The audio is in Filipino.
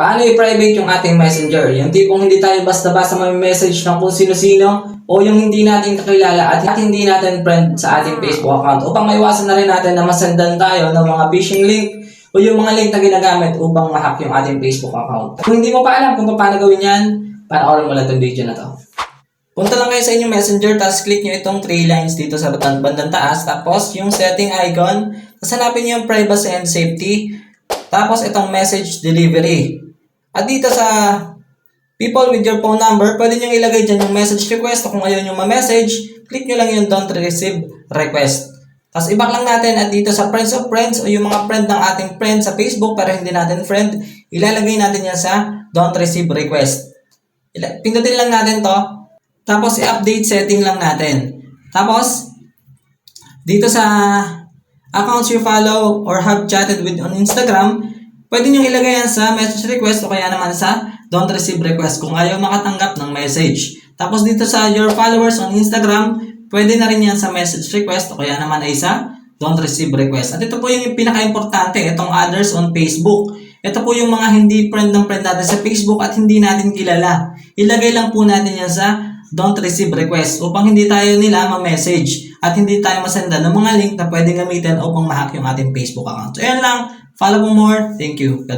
Paano i-private yung ating messenger? Yung tipong hindi tayo basta-basta may message ng kung sino-sino o yung hindi natin kakilala at hindi natin friend sa ating Facebook account upang maiwasan na rin natin na masendan tayo ng mga phishing link o yung mga link na ginagamit upang ma-hack yung ating Facebook account. Kung hindi mo pa alam kung paano gawin yan, panoorin mo lang itong video na to. Punta lang kayo sa inyong messenger, tapos click nyo itong three lines dito sa bandang, bandang taas, tapos yung setting icon, tapos nyo yung privacy and safety, tapos itong message delivery. At dito sa people with your phone number, pwede nyo ilagay dyan yung message request o kung ayaw nyo ma-message, click nyo lang yung don't receive request. Tapos ibak lang natin at dito sa friends of friends o yung mga friend ng ating friend sa Facebook pero hindi natin friend, ilalagay natin yan sa don't receive request. Pindutin lang natin to. Tapos i-update setting lang natin. Tapos dito sa accounts you follow or have chatted with on Instagram, pwede nyo ilagay yan sa message request o kaya naman sa don't receive request kung ayaw makatanggap ng message. Tapos dito sa your followers on Instagram, pwede na rin yan sa message request o kaya naman ay sa don't receive request. At ito po yung pinaka-importante, itong others on Facebook. Ito po yung mga hindi friend ng friend natin sa Facebook at hindi natin kilala. Ilagay lang po natin yan sa don't receive request upang hindi tayo nila ma-message at hindi tayo masenda ng mga link na pwedeng gamitin upang ma-hack yung ating Facebook account. So, ayan lang. Follow mo more. Thank you.